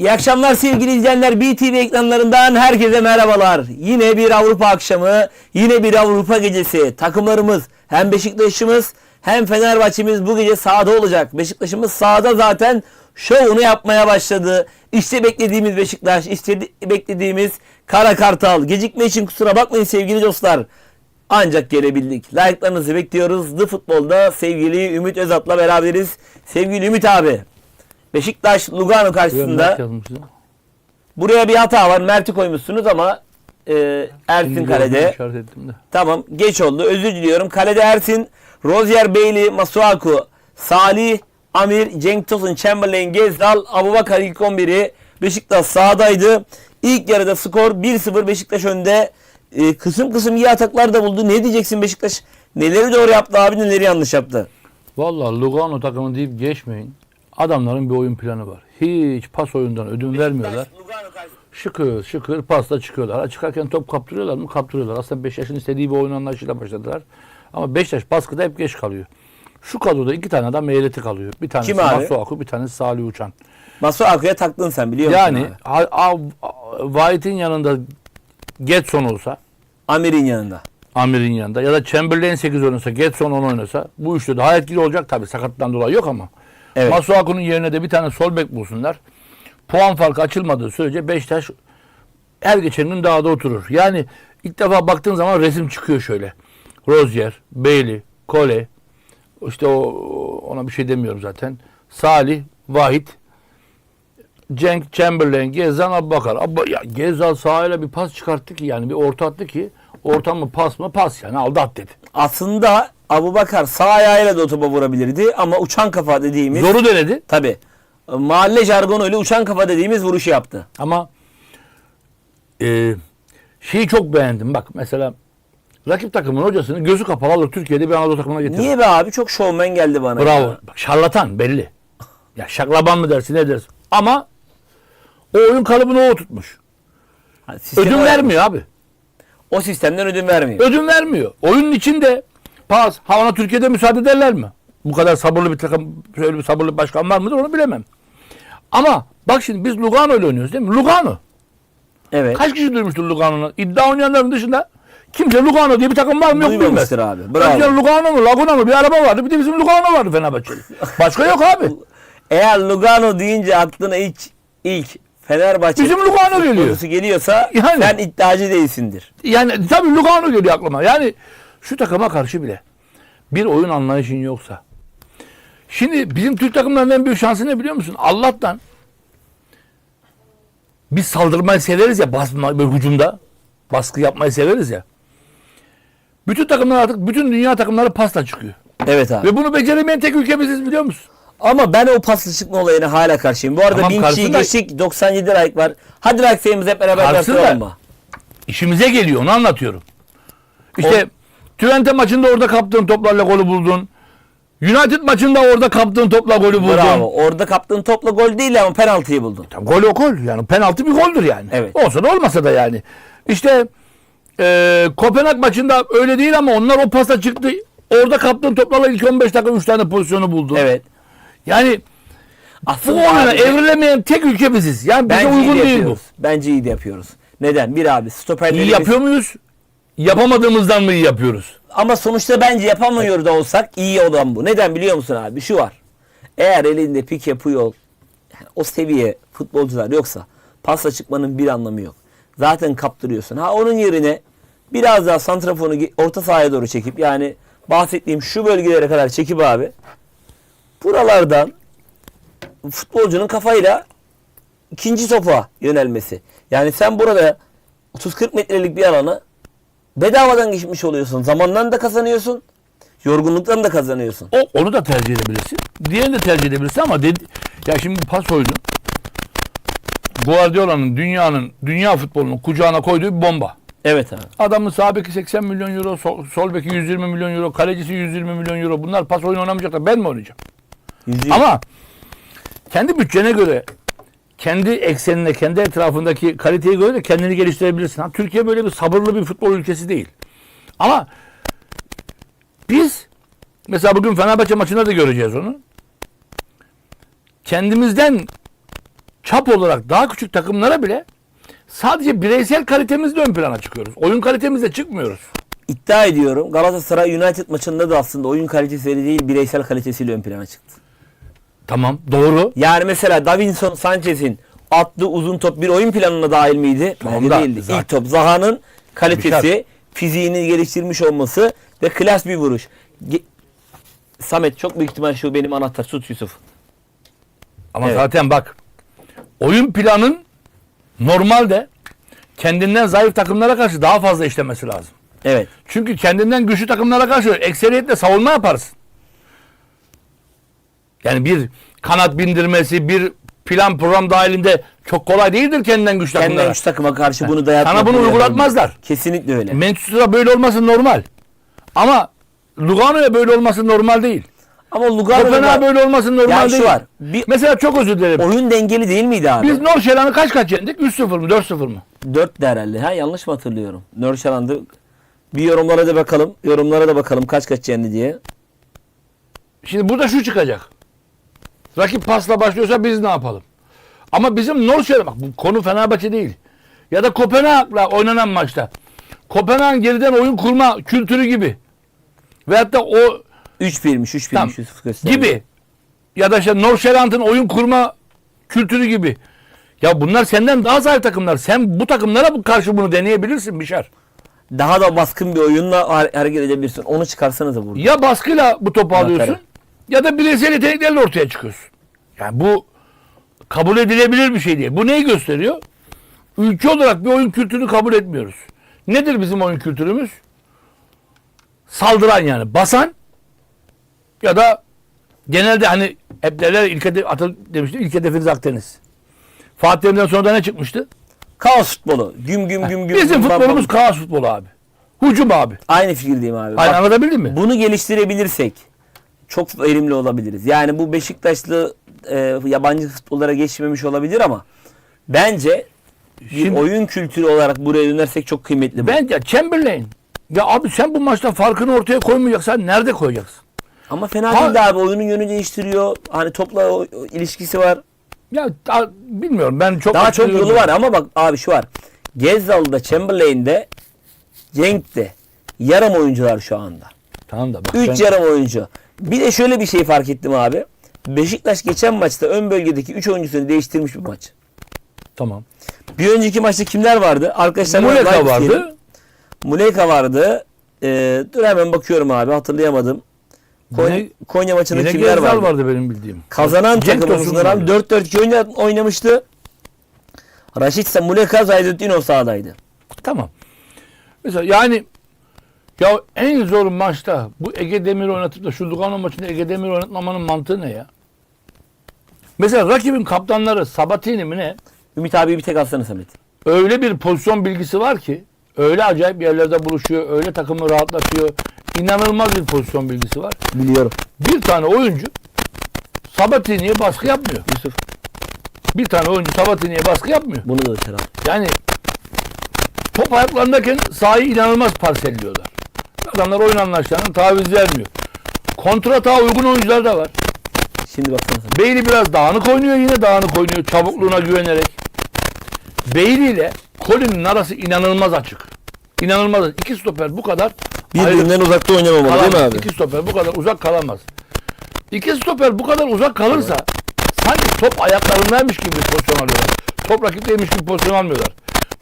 İyi akşamlar sevgili izleyenler. BTV ekranlarından herkese merhabalar. Yine bir Avrupa akşamı, yine bir Avrupa gecesi. Takımlarımız hem Beşiktaş'ımız hem Fenerbahçe'miz bu gece sahada olacak. Beşiktaş'ımız sahada zaten şovunu yapmaya başladı. İşte beklediğimiz Beşiktaş, işte beklediğimiz Kara Kartal. Gecikme için kusura bakmayın sevgili dostlar. Ancak gelebildik. Like'larınızı bekliyoruz. The Futbol'da sevgili Ümit Özat'la beraberiz. Sevgili Ümit abi. Beşiktaş Lugano karşısında buraya bir hata var. Mert'i koymuşsunuz ama e, Ersin kalede. Tamam geç oldu. Özür diliyorum. Kalede Ersin, Rozier Bailey, Masuaku, Salih, Amir, Cenk Tosun, Chamberlain, Gezdal, Abubakar ilk 11'i. Beşiktaş sahadaydı. İlk yarıda skor 1-0 Beşiktaş önde. E, kısım kısım iyi ataklar da buldu. Ne diyeceksin Beşiktaş? Neleri doğru yaptı abi neleri yanlış yaptı? Vallahi Lugano takımı deyip geçmeyin. Adamların bir oyun planı var. Hiç pas oyundan ödün vermiyorlar. Şıkır şıkır pasla çıkıyorlar. Çıkarken top kaptırıyorlar mı? Kaptırıyorlar. Aslında Beşiktaş'ın istediği bir oyun anlayışıyla başladılar. Ama Beşiktaş baskıda hep geç kalıyor. Şu kadroda iki tane adam eyleti kalıyor. Bir tanesi Kim abi? Masuaku, bir tanesi Salih Uçan. Masuaku'ya taktın sen biliyor musun Yani White'in yanında Getson olsa Amir'in yanında. Amir'in yanında ya da Chamberlain 8 oynasa, Getson 10 oynasa bu üçlü daha etkili olacak tabii sakatlıktan dolayı yok ama. Evet. Masuaku'nun yerine de bir tane sol bek bulsunlar. Puan farkı açılmadığı sürece Beşiktaş her geçen gün daha da oturur. Yani ilk defa baktığın zaman resim çıkıyor şöyle. Rozier, Bailey, Kole, işte o ona bir şey demiyorum zaten. Salih, Vahit, Cenk, Chamberlain, Gezal, Abbakar. Abba, ya Gezal sahayla bir pas çıkarttı ki yani bir orta attı ki orta mı pas mı pas yani aldı at dedi. Aslında Abubakar sağ ayağıyla da o topa vurabilirdi ama uçan kafa dediğimiz Zoru denedi tabi mahalle jargonuyla uçan kafa dediğimiz vuruşu yaptı. ama e, şeyi çok beğendim bak mesela rakip takımın hocasını gözü kapalı alır Türkiye'de bir Anadolu takımına getirir. Niye be abi çok şovmen geldi bana. Bravo. ya. Bak şarlatan belli. Ya şaklaban mı dersin ne dersin. Ama o oyun kalıbını o tutmuş. Ha, sistem Ödün vermiyor abi. O sistemden ödün vermiyor. Ödün vermiyor. Oyunun içinde pas. Ha ona Türkiye'de müsaade ederler mi? Bu kadar sabırlı bir takım, şöyle bir sabırlı bir başkan var mıdır onu bilemem. Ama bak şimdi biz Lugano ile oynuyoruz değil mi? Lugano. Evet. Kaç kişi duymuştur Lugano'nu? İddia oynayanların dışında kimse Lugano diye bir takım var mı yok bilmez. Duymamıştır abi. Bravo. Önceden Lugano mu, Laguna mı bir araba vardı. Bir de bizim Lugano vardı Fenerbahçe'de. Başka yok abi. Eğer Lugano deyince aklına ilk ilk Fenerbahçe Bizim Lugano geliyor. geliyorsa Yani. sen iddiacı değilsindir. Yani tabii Lugano geliyor aklıma. Yani şu takıma karşı bile bir oyun anlayışın yoksa. Şimdi bizim Türk takımlarının en büyük şansı ne biliyor musun? Allah'tan biz saldırmayı severiz ya basma böyle hücumda. Baskı yapmayı severiz ya. Bütün takımlar artık bütün dünya takımları pasta çıkıyor. Evet abi. Ve bunu beceremeyen tek ülke biziz biliyor musun? Ama ben o paslı çıkma olayına hala karşıyım. Bu arada Tamam, bin kişiyi karşısında- geçtik. 97 like var. Hadi like sayımızı hep beraber Karşısında- yaptıralım mı? İşimize geliyor onu anlatıyorum. İşte Twente maçında orada kaptığın toplarla golü buldun. United maçında orada kaptığın topla golü buldun. Bravo. Orada kaptığın topla gol değil ama penaltıyı buldun. Ya Gol o gol. Yani penaltı bir goldür yani. Evet. Olsa da olmasa da yani. İşte e, Kopenhag maçında öyle değil ama onlar o pasta çıktı. Orada kaptığın toplarla ilk 15 dakika 3 tane pozisyonu buldu. Evet. Yani bu Aslında oyuna abi, evrilemeyen tek ülke biziz. Yani bize bence iyi uygun de değil bu. yapıyoruz. Bence iyi de yapıyoruz. Neden? Bir abi stoperlerimiz... İyi yapıyor muyuz? Yapamadığımızdan mı iyi yapıyoruz? Ama sonuçta bence yapamıyor da olsak iyi olan bu. Neden biliyor musun abi? Şu var. Eğer elinde pik yapıyor yani o seviye futbolcular yoksa pasla çıkmanın bir anlamı yok. Zaten kaptırıyorsun. Ha onun yerine biraz daha santrafonu ge- orta sahaya doğru çekip yani bahsettiğim şu bölgelere kadar çekip abi buralardan futbolcunun kafayla ikinci topa yönelmesi. Yani sen burada 30-40 metrelik bir alanı bedavadan geçmiş oluyorsun. Zamandan da kazanıyorsun. Yorgunluktan da kazanıyorsun. O, onu da tercih edebilirsin. Diğerini de tercih edebilirsin ama dedi, ya şimdi pas oyunu Guardiola'nın dünyanın dünya futbolunun kucağına koyduğu bir bomba. Evet abi. Adamın sağ beki 80 milyon euro, sol, sol beki 120 milyon euro, kalecisi 120 milyon euro. Bunlar pas oyunu oynamayacaklar. Ben mi oynayacağım? Yüzde Ama kendi bütçene göre, kendi eksenine, kendi etrafındaki kaliteye göre de kendini geliştirebilirsin. Ha, Türkiye böyle bir sabırlı bir futbol ülkesi değil. Ama biz mesela bugün Fenerbahçe maçında da göreceğiz onu. Kendimizden çap olarak daha küçük takımlara bile sadece bireysel kalitemizle ön plana çıkıyoruz. Oyun kalitemizle çıkmıyoruz. İddia ediyorum Galatasaray United maçında da aslında oyun kalitesiyle değil bireysel kalitesiyle ön plana çıktı. Tamam doğru. Yani mesela Davinson Sanchez'in attığı uzun top bir oyun planına dahil miydi? Tamam Bence da değildi. zaten- İlk top Zaha'nın kalitesi, Bişar. fiziğini geliştirmiş olması ve klas bir vuruş. Ge- Samet çok büyük ihtimal şu benim anahtar Sut Yusuf. Ama Evet. zaten bak oyun planın normalde kendinden zayıf takımlara karşı daha fazla işlemesi lazım. Evet. Çünkü kendinden güçlü takımlara karşı ekseriyetle savunma yaparsın. Yani bir kanat bindirmesi, bir plan program dahilinde çok kolay değildir kendinden Kendinden takımlara. üç takıma karşı bunu dayatmak. Sana bunu uygulatmazlar. Kesinlikle öyle. Manchester'da böyle olması normal. Ama Lugano'ya böyle olması normal değil. Ama Lugano'da Kopenhag'a böyle olması normal Yani şu değil. var, bir- Mesela çok özür dilerim. oyun dengeli değil miydi abi? Biz Norşelan'ı kaç kaç yendik? 3-0 mı 4-0 mı? 4 de herhalde. Ha yanlış mı hatırlıyorum? Nörşalan'dı. Bir yorumlara da bakalım. Yorumlara da bakalım kaç kaç yendi diye. Şimdi burada şu çıkacak. Rakip pasla başlıyorsa biz ne yapalım? Ama bizim Norşelan bak bu konu Fenerbahçe değil. Ya da Kopenhag'la oynanan maçta. Kopenhag'ın geriden oyun kurma kültürü gibi. Veyahut da o 3-1'miş 3-1'miş Tamam. Yusuf gösterdi. gibi. Ya da işte Norşeland'ın oyun kurma kültürü gibi. Ya bunlar senden daha zayıf takımlar. Sen bu takımlara bu karşı bunu deneyebilirsin Bişar. Daha da baskın bir oyunla har- hareket edebilirsin. Onu çıkarsanız da burada. Ya baskıyla bu topu Aferin. alıyorsun ya da bireysel yeteneklerle ortaya çıkıyorsun. Yani bu kabul edilebilir bir şey değil. Bu neyi gösteriyor? Ülke olarak bir oyun kültürünü kabul etmiyoruz. Nedir bizim oyun kültürümüz? Saldıran yani. Basan ya da genelde hani hep derler ilk hedef, atıl demişti ilk hedefiniz Akdeniz. Fatih Terim'den sonra da ne çıkmıştı? Kaos futbolu. Güm güm güm güm. Bizim güm, futbolumuz bam. kaos futbolu abi. Hücum abi. Aynı fikirdeyim abi. Aynı Bak, anlatabildim mi? bunu geliştirebilirsek çok verimli olabiliriz. Yani bu Beşiktaşlı e, yabancı futbollara geçmemiş olabilir ama bence bir Şimdi- oyun kültürü olarak buraya dönersek çok kıymetli bu. Ben ya Chamberlain. Ya abi sen bu maçta farkını ortaya koymayacaksan nerede koyacaksın? Ama fena Ha- değil de abi oyunun yönü değiştiriyor. Hani topla o- o ilişkisi var. Ya da- bilmiyorum ben çok Daha çok yolu var ama bak abi şu var. Gezzal'da, Chamberlain'de, Cenk'te yarım oyuncular şu anda. Tamam da bak 3 ben- yarım oyuncu. Bir de şöyle bir şey fark ettim abi. Beşiktaş geçen maçta ön bölgedeki 3 oyuncusunu değiştirmiş bir maç. tamam. Bir önceki maçta kimler vardı? Arkadaşlar Muleka vardı. Muleka vardı. Ee, dur hemen bakıyorum abi hatırlayamadım. Konya, Yine- Konya maçında Yine kimler vardı? vardı benim bildiğim. Kazanan Cenk takımımızın rağmen vardı. 4-4-2 oyna- oynamıştı. Raşit ise Muleka Zayduddin o sahadaydı. Tamam. Mesela yani ya en zor maçta bu Ege Demir oynatıp da şu Lugano maçında Ege Demir oynatmamanın mantığı ne ya? Mesela rakibin kaptanları Sabatini mi ne? Ümit abi bir tek alsana Samet. öyle bir pozisyon bilgisi var ki öyle acayip yerlerde buluşuyor, öyle takımı rahatlatıyor. İnanılmaz bir pozisyon bilgisi var. Biliyorum. Bir tane oyuncu Sabatini'ye baskı yapmıyor. Yusuf Bir tane oyuncu Sabatini'ye baskı yapmıyor. bunu da dışarı al. Yani top ayaklarındayken sahayı inanılmaz parselliyorlar. Adamlar oyun anlayışlarına taviz vermiyor. Kontrata uygun oyuncular da var. Şimdi baksana Samet. Bailey biraz dağınık oynuyor yine dağınık oynuyor çabukluğuna güvenerek. Bailey ile Colin'in arası inanılmaz açık. İnanılmaz açık. İki stoper bu kadar ayrı Birbirinden uzakta oynamamalı değil mi kalamaz. abi? İki stoper bu kadar uzak kalamaz. İki stoper bu kadar uzak kalırsa sanki top ayaklarındaymış gibi pozisyon alıyorlar. Top rakipteymiş gibi pozisyon almıyorlar.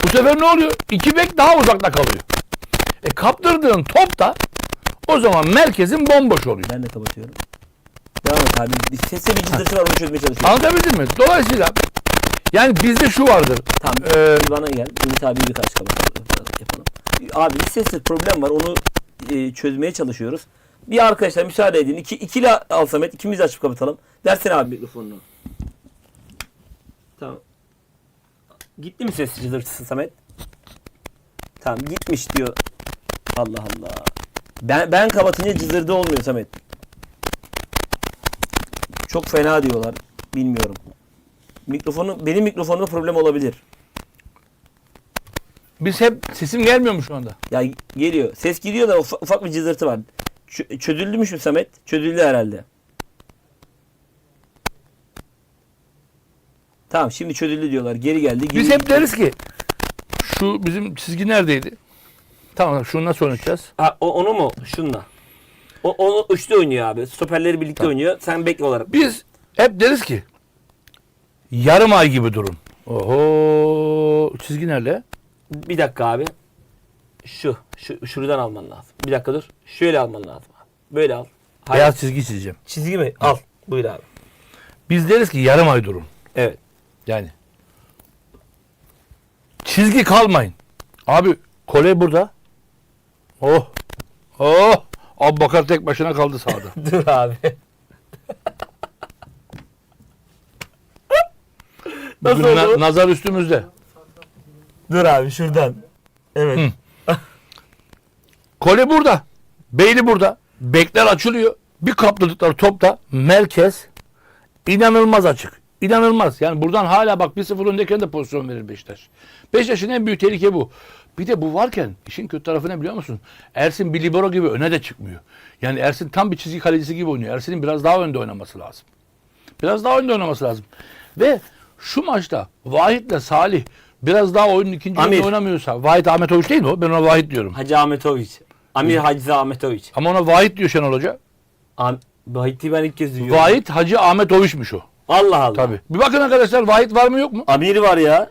Bu sefer ne oluyor? İki bek daha uzakta kalıyor. E kaptırdığın top da o zaman merkezin bomboş oluyor. Ben de kapatıyorum. Devam et abi. Bir sesle bir cızırtı var onu çözmeye çalışıyorum. Anlatabildim mi? Dolayısıyla yani bizde şu vardır. Tamam. Ee, bir bana gel. Ümit abi birkaç kapatalım. Yapalım. Abi bir sesli problem var. Onu e, çözmeye çalışıyoruz. Bir arkadaşlar müsaade edin. İki, ikili al Samet. İkimiz açıp kapatalım. Versene abi mikrofonunu. Tamam. Gitti mi ses cızırtısı Samet? Tamam gitmiş diyor. Allah Allah. Ben ben kapatınca cızırdı olmuyor Samet. Çok fena diyorlar. Bilmiyorum. Mikrofonu benim mikrofonumda problem olabilir. biz hep sesim gelmiyor mu şu anda? Ya geliyor. Ses gidiyor da ufak, ufak bir cızırtı var. Çözüldümüş mü Samet? Çözüldü herhalde. Tamam şimdi çözüldü diyorlar. Geri geldi. Geri Biz hep deriz ki şu bizim çizgi neredeydi? Tamam şunu nasıl? Ha, o, onu mu? Şunla. O, onu üçlü oynuyor abi. Stoperleri birlikte oynuyor. Sen bekle olarak. Biz hep deriz ki yarım ay gibi durun. Oho çizgi nerede? Bir dakika abi. Şu. şu şuradan alman lazım. Bir dakika dur. Şöyle alman lazım abi. Böyle al. Hayır. Beyaz çizgi çizeceğim. Çizgi mi? Al. Buyur abi. Biz deriz ki yarım ay durun. Evet. Yani. Çizgi kalmayın. Abi kole burada. Oh. Oh. Abbakar tek başına kaldı sahada. dur abi. Nasıl Bugün na- oldu? nazar üstümüzde. dur abi şuradan. Evet. Kole burada. Beyli burada. Bekler açılıyor. Bir kapladıkları topta merkez inanılmaz açık. İnanılmaz. Yani buradan hala bak 1-0 öndeyken de pozisyon verir Beşiktaş. Beşiktaş'ın en büyük tehlike bu. Bir de bu varken işin kötü tarafı ne biliyor musun? Ersin bir libero gibi öne de çıkmıyor. Yani Ersin tam bir çizgi kalecisi gibi oynuyor. Ersin'in biraz daha önde oynaması lazım. Biraz daha önde oynaması lazım. Ve şu maçta Vahit'le Salih biraz daha oyunun ikinci Amir. oynamıyorsa Vahit Ahmetoviç değil mi o? Ben ona Vahit diyorum. Hacı Ahmetoviç. Amir Hacı Ahmetoviç. Ama ona Vahit diyor Şenol Hoca. Am Bahit'i ben ilk kez duyuyorum. Vahit Hacı Ahmet Oviç'miş o. Allah Allah. Tabii. Bir bakın arkadaşlar Vahit var mı yok mu? Amir var ya.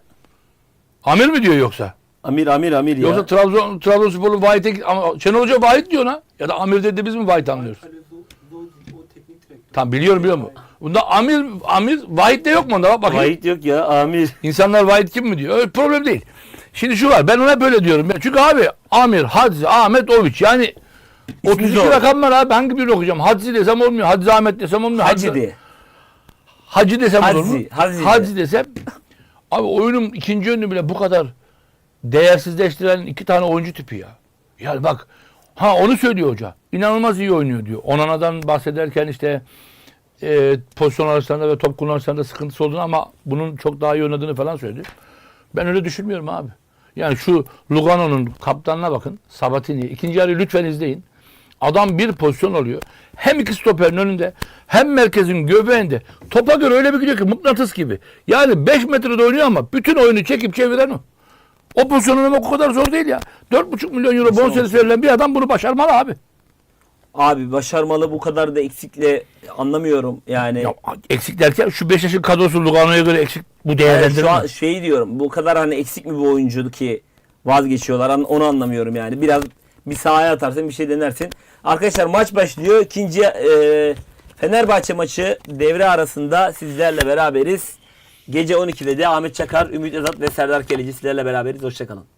Amir mi diyor yoksa? Amir Amir Amir ya. Yoksa Trabzon Trabzonsporlu Vahit'e ama Şenol Hoca Vahit diyor ona. Ya da Amir dedi biz mi Vahit anlıyoruz? Tamam biliyorum biliyor mu? Bunda Amir Amir Vahit de yok mu onda? Bak bakayım. Vahit yok ya Amir. İnsanlar Vahit kim mi diyor? Öyle problem değil. Şimdi şu var. Ben ona böyle diyorum. Çünkü abi Amir, Hadzi, Ahmet, Oviç. Yani 32 zor. rakam var abi. Hangi birini okuyacağım? Hadzi desem olmuyor. Hadzi Ahmet desem olmuyor. Hacı Hadzi- diye. Hacı desem olur mu? Hacı, Hacı de. desem. Abi oyunun ikinci yönünü bile bu kadar değersizleştiren iki tane oyuncu tipi ya. Yani bak ha onu söylüyor hoca. İnanılmaz iyi oynuyor diyor. Onana'dan bahsederken işte e, pozisyon arasında ve top kullanışlarında sıkıntısı olduğunu ama bunun çok daha iyi oynadığını falan söyledi. Ben öyle düşünmüyorum abi. Yani şu Lugano'nun kaptanına bakın. Sabatini. ikinci yarıyı lütfen izleyin. Adam bir pozisyon alıyor. Hem iki stoperin önünde hem merkezin göbeğinde. Topa göre öyle bir gidiyor ki mıknatıs gibi. Yani 5 metrede oynuyor ama bütün oyunu çekip çeviren o. O pozisyonu oynamak o kadar zor değil ya. 4,5 milyon euro bonservis verilen bir adam bunu başarmalı abi. Abi başarmalı bu kadar da eksikle anlamıyorum yani. Ya eksik derken şu Beşiktaş'ın kadrosu Lugano'ya göre eksik bu Yani değerlendirme. şu an şey diyorum bu kadar hani eksik mi bu oyuncu ki vazgeçiyorlar onu anlamıyorum yani. Biraz bir sahaya atarsın bir şey denersin. Arkadaşlar maç başlıyor. İkinci e, Fenerbahçe maçı devre arasında sizlerle beraberiz. Gece 12'de de Ahmet Çakar, Ümit Özat ve Serdar Keleci sizlerle beraberiz. Hoşçakalın.